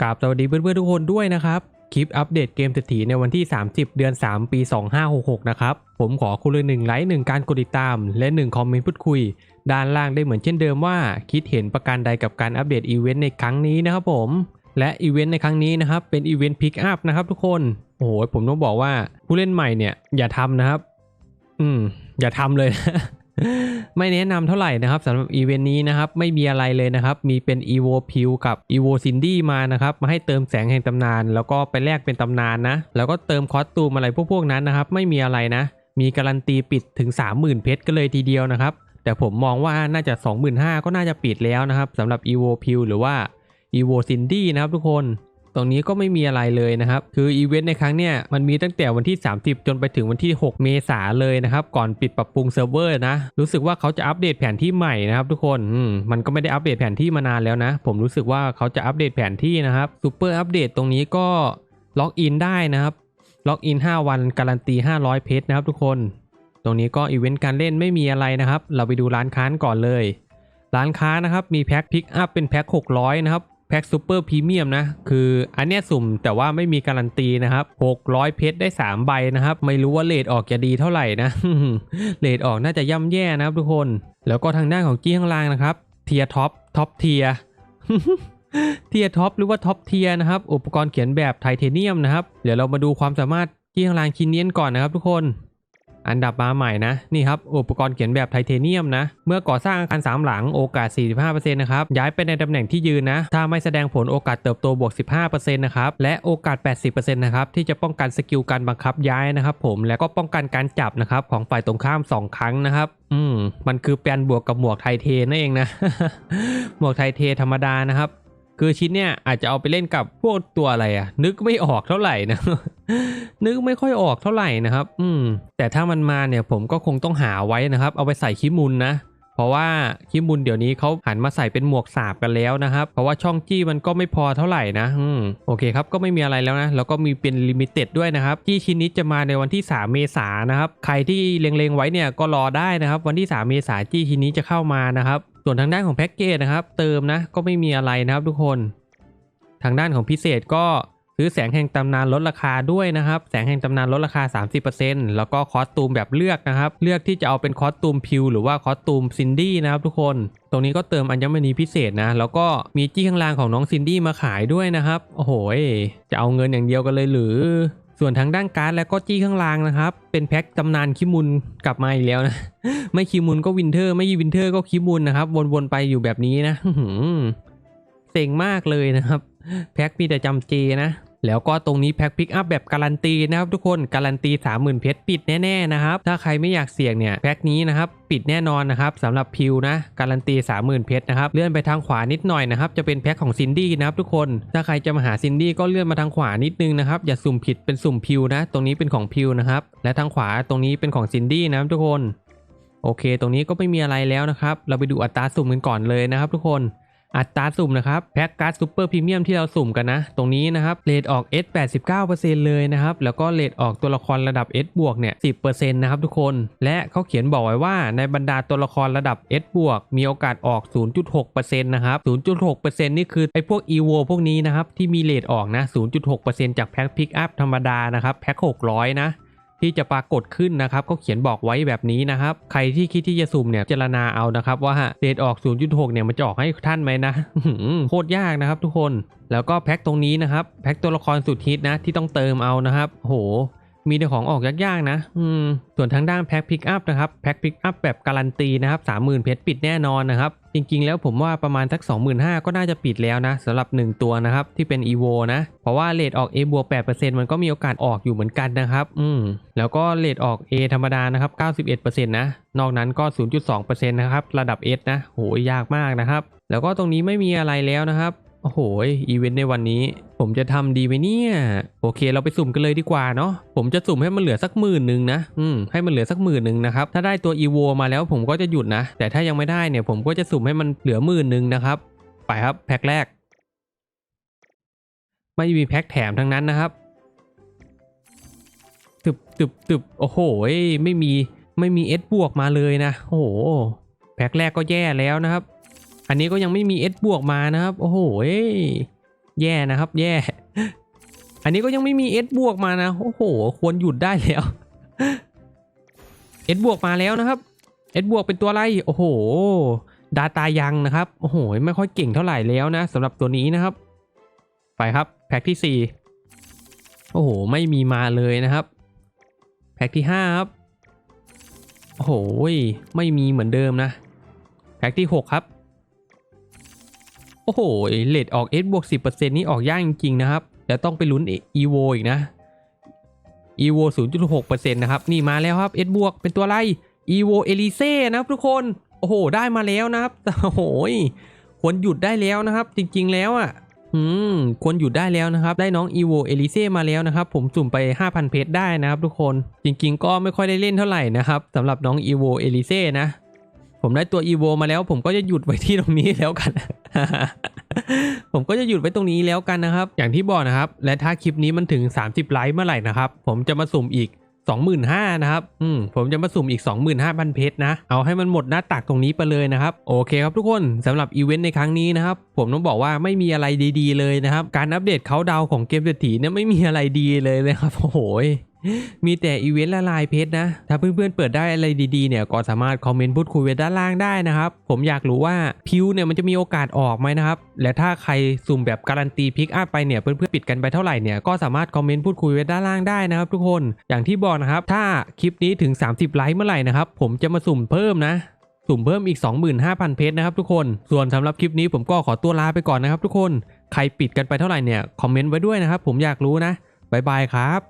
กราบสวัสดีเพื่อนๆทุกคนด้วยนะครับ คลิปอัปเดตเกมเศรษฐีในวันที่ 30 เดือน 3 ปี 2566 นะครับ ผมขอคุณเลยหนึ่งไลค์หนึ่งการกดติดตาม และหนึ่งคอมเมนต์พูดคุย ด้านล่างได้เหมือนเช่นเดิมว่า คิดเห็นประการใดกับการอัปเดตอีเวนต์ในครั้งนี้นะครับผม และอีเวนต์ในครั้งนี้นะครับ เป็นอีเวนต์พิกอัพนะครับทุกคนโอ้โหผมต้องบอกว่าผู้เล่นใหม่เนี่ยอย่าทำนะครับ อืม อย่าทำเลย ไม่แนะนำเท่าไหร่นะครับสำหรับอีเวนต์นี้นะครับ ไม่มีอะไรเลยนะครับ มีเป็น EVO p i w กับ EVO Cindy มานะครับ มาให้เติมแสงแห่งตำนาน แล้วก็ไปแลกเป็นตำนานนะ แล้วก็เติมคอสตูมอะไรพวกพวกนั้นนะครับ ไม่มีอะไรนะ มีการันตีปิดถึง 30,000 เพชรก็เลยทีเดียวนะครับ แต่ผมมองว่าน่าจะ 25,000ก็น่าจะปิดแล้วนะครับสำหรับ EVO p i w หรือว่า EVO Cindy นะครับทุกคน ตรงนี้ก็ไม่มีอะไรเลยนะครับ คืออีเวนต์ในครั้งเนี้ยมันมีตั้งแต่วันที่ 30 จนไปถึงวันที่ 6 เมษาเลยนะครับ ก่อนปิดปรับปรุงเซิร์ฟเวอร์นะ รู้สึกว่าเขาจะอัปเดตแผนที่ใหม่นะครับทุกคนอืมมันก็ไม่ได้อัปเดตแผนที่มานานแล้วนะ ผมรู้สึกว่าเขาจะอัปเดตแผนที่นะครับซูเปอร์อัปเดตตรงนี้ก็ล็อกอินได้นะครับล็อกอิน5 วันการันตี 500 เพชรนะครับทุกคน ตรงนี้ก็อีเวนต์การเล่นไม่มีอะไรนะครับ เราไปดูร้านค้านก่อนเลย ร้านค้านะครับมีแพ็คพิกอัพเป็นแพ็ค600 นะครับ แพ็คซูเปอร์พรีเมียมนะ คืออันเนี้ยสุ่มแต่ว่าไม่มีการันตีนะครับ 600 เพชรได้ 3 ใบนะครับ ไม่รู้ว่าเลทออกจะดีเท่าไหร่นะ เลทออกน่าจะย่ำแย่นะครับทุกคน แล้วก็ทางด้านของจี้ข้างล่างนะครับ เทียท็อป ท็อปเทียเทียท็อปหรือว่าท็อปเทียนะครับ อุปกรณ์เขียนแบบไทเทเนียมนะครับ เดี๋ยวเรามาดูความสามารถจี้ข้างล่างชิ้นนี้ก่อนนะครับทุกคน อันดับมาใหม่นะนี่ครับอุปกรณ์เขียนแบบไทเทเนียมนะ เมื่อก่อสร้างอาคารสามหลังโอกาส 45%นะครับย้ายไปในตำแหน่งที่ยืนนะ ถ้าไม่แสดงผลโอกาสเติบโตบวก 15%นะครับและโอกาส 80%นะครับที่จะป้องกันสกิลการบังคับย้ายนะครับผมและก็ป้องกันการจับนะครับของฝ่ายตรงข้าม 2 ครั้งนะครับอืมมันคือแปลนบวกกับหมวกไทเทนั่นเองนะ หมวกไทเทธรรมดานะครับ คือชิ้นเนี่ยอาจจะเอาไปเล่นกับพวกตัวอะไรอะนึกไม่ออกเท่าไหร่นะ นึกไม่ค่อยออกเท่าไหร่นะครับ อืม แต่ถ้ามันมาเนี่ยผมก็คงต้องหาไว้นะครับ เอาไปใส่คิมุนนะเพราะว่าคิมุนเดี๋ยวนี้เขาหันมาใส่เป็นหมวกสาบกันแล้วนะครับ เพราะว่าช่องจี้มันก็ไม่พอเท่าไหร่นะอืมโอเคครับก็ไม่มีอะไรแล้วนะ แล้วก็มีเป็นลิมิเต็ดด้วยนะครับจี้ชิ้นนี้จะมาในวันที่ 3 เมษายนนะครับ ใครที่เล็งๆไว้เนี่ยก็รอได้นะครับ วันที่ 3 เมษายนจี้ชิ้นนี้จะเข้ามานะครับ ส่วนทางด้านของแพ็กเกจนะครับ เติมนะก็ไม่มีอะไรนะครับทุกคน ทางด้านของพิเศษก็ซื้อแสงแห่งตำนานลดราคาด้วยนะครับ แสงแห่งตำนานลดราคา 30%แล้วก็คอสตูมแบบเลือกนะครับ เลือกที่จะเอาเป็นคอสตูมพิวหรือว่าคอสตูมซินดี้นะครับทุกคน ตรงนี้ก็เติมอัญมณีพิเศษนะ แล้วก็มีจี้ข้างล่างของน้องซินดี้มาขายด้วยนะครับ โอ้โห จะเอาเงินอย่างเดียวกันเลยหรือ ส่วนทางด้านการ์ดแล้วก็จี้ข้างล่างนะครับ เป็นแพ็คตำนานคิมุนกลับมาอีกแล้วนะ ไม่คิมุนก็วินเทอร์ ไม่วินเทอร์ก็คิมุนนะครับ วนๆไปอยู่แบบนี้นะเซ็งมากเลยนะครับ แพ็คมีแต่จำเจนะ แล้วก็ตรงนี้แพ็คพิกอัพแบบการันตีนะครับทุกคนการันตี 30,000 เพชรปิดแน่ๆนะครับถ้าใครไม่อยากเสี่ยงเนี่ยแพ็คนี้นะครับปิดแน่นอนนะครับสำหรับพิวนะการันตี 30,000 เพชรนะครับเลื่อนไปทางขวานิดหน่อยนะครับจะเป็นแพ็คของซินดี้นะครับทุกคน ถ้าใครจะมาหาซินดี้ก็เลื่อนมาทางขวานิดนึงนะครับอย่าสุ่มผิดเป็นสุ่มพิวนะ ตรงนี้เป็นของพิวนะครับและทางขวาตรงนี้เป็นของซินดี้นะครับทุกคนโอเค ตรงนี้ก็ไม่มีอะไรแล้วนะครับ เราไปดูอัตราสุ่มกันก่อนเลยนะครับทุกคน อัตราสุ่มนะครับแพ็คการ์ดซูเปอร์พรีเมียมที่เราสุ่มกันนะ ตรงนี้นะครับเรทออก S 89%เลยนะครับ แล้วก็เรทออกตัวละครระดับ S บวกเนี่ย10%นะครับทุกคน และเขาเขียนบอกไว้ว่าในบรรดาตัวละครระดับ S บวกมีโอกาสออก 0.6%นะครับ 0.6%นี่คือไอ้พวก EVO พวกนี้นะครับที่มีเรทออกนะ 0.6%จากแพ็คพิกอัพธรรมดานะครับแพ็ค600 นะ ที่จะปรากฏขึ้นนะครับเขาเขียนบอกไว้แบบนี้นะครับ ใครที่คิดที่จะสุ่มเนี่ยเจรณาเอานะครับว่าเดทออก 0.6 เนี่ยมันจะออกให้ท่านไหมนะโคตรยากนะครับทุกคนแล้วก็แพ็คตรงนี้นะครับแพ็คตัวละครสุดฮิตนะที่ต้องเติมเอานะครับโห มีแต่ของออกยากๆนะอืมส่วนทางด้านแพ็คพิกอัพนะครับแพ็คพิกอัพแบบการันตีนะครับ30,000เพชรปิดแน่นอนนะครับ จริง ๆ แล้วผมว่าประมาณสัก 25,000 ก็น่าจะปิดแล้วนะสำหรับ 1 ตัวนะครับที่เป็น EVO นะเพราะว่าเลทออก A บวก8%มันก็มีโอกาสออกอยู่เหมือนกันนะครับอืมแล้วก็เลทออก A ธรรมดานะครับ91%นะนอกนั้นก็ 0.2%นะครับระดับ S นะโหยากมากนะครับแล้วก็ตรงนี้ไม่มีอะไรแล้วนะครับ โอ้โหอีเวนต์ในวันนี้ ผมจะทำดีไหมเนี่ย โอเค เราไปสุ่มกันเลยดีกว่าเนาะผมจะสุ่มให้มันเหลือสักหมื่นหนึ่งนะอืมให้มันเหลือสักหมื่นหนึ่งนะครับถ้าได้ตัวอีโวมาแล้วผมก็จะหยุดนะ แต่ถ้ายังไม่ได้เนี่ย ผมก็จะสุ่มให้มันเหลือหมื่นหนึ่งนะครับ ไปครับแพ็คแรก ไม่มีแพ็คแถมทั้งนั้นนะครับตึบตึบตึบโอ้โหไม่มีไม่มีเอสบวกมาเลยนะโอ้โหแพ็คแรกก็แย่แล้วนะครับ อันนี้ก็ยังไม่มี S บวกมานะครับ โอ้โหแย่นะครับ แย่ อันนี้ก็ยังไม่มี S บวกมานะ โอ้โห ควรหยุดได้แล้ว S บวกมาแล้วนะครับ S บวกเป็นตัวอะไร โอ้โห ดาตายังนะครับ โอ้โห ไม่ค่อยเก่งเท่าไหร่แล้วนะสำหรับตัวนี้นะครับ ไปครับ แพ็คที่ 4 โอ้โห ไม่มีมาเลยนะครับ แพ็คที่ 5 ครับ โอ้โห ไม่มีเหมือนเดิมนะ แพ็คที่ 6 ครับ โอ้โหเลดออก S บวก10%นี่ออกยากจริงๆนะครับแล้วต้องไปลุ้น EVO อีกนะ EVO 0.6%นะครับนี่มาแล้วครับ S บวกเป็นตัวอะไร EVO Elise นะครับทุกคนโอ้โหได้มาแล้วนะครับโอ้โหควรหยุดได้แล้วนะครับ จริง ๆ แล้วอะอืมควรหยุดได้แล้วนะครับ ได้น้อง EVO Elise มาแล้วนะครับ ผมสุ่มไป 5,000 เพชรได้นะครับทุกคนจริง ๆ ก็ไม่ค่อยได้เล่นเท่าไหร่นะครับสำหรับน้อง EVO Elise นะ ผมได้ตัว EVO มาแล้ว ผมก็จะหยุดไว้ที่ตรงนี้แล้วกัน ผมก็จะหยุดไว้ตรงนี้แล้วกันนะครับ อย่างที่บอกนะครับ และถ้าคลิปนี้มันถึง 30 ไลค์เมื่อไหร่นะครับ ผมจะมาสุ่มอีก 25,000นะครับ อืม ผมจะมาสุ่มอีก 25,000 เพชรนะ เอาให้มันหมดหน้าตักตรงนี้ไปเลยนะครับ โอเคครับทุกคนสำหรับอีเวนต์ในครั้งนี้นะครับ ผมต้องบอกว่าไม่มีอะไรดี ๆ เลยนะครับ การอัปเดตเขาดาวของเกมเศรษฐีเนี่ยไม่มีอะไรดีเลยนะครับ โอ้โห มีแต่อีเวนต์ละลายเพชรนะ ถ้าเพื่อนๆเปิดได้อะไรดีๆเนี่ยก็สามารถคอมเมนต์พูดคุยไว้ด้านล่างได้นะครับ ผมอยากรู้ว่าพิวเนี่ยมันจะมีโอกาสออกไหมนะครับ และถ้าใครสุ่มแบบการันตีพิกอัพไปเนี่ยเพื่อนๆปิดกันไปเท่าไหร่เนี่ยก็สามารถคอมเมนต์พูดคุยไว้ด้านล่างได้นะครับ ทุกคน อย่างที่บอกนะครับ ถ้าคลิปนี้ถึง 30 ไลค์เมื่อไหร่นะครับผมจะมาสุ่มเพิ่มนะสุ่มเพิ่มอีก 25,000 เพชรนะครับทุกคน ส่วนสำหรับคลิปนี้ผมก็ขอตัวลาไปก่อนนะครับทุกคน ใครปิดกันไปเท่าไหร่เนี่ย คอมเมนต์ไว้ด้วยนะครับ ผมอยากรู้นะ บ๊ายบายครับ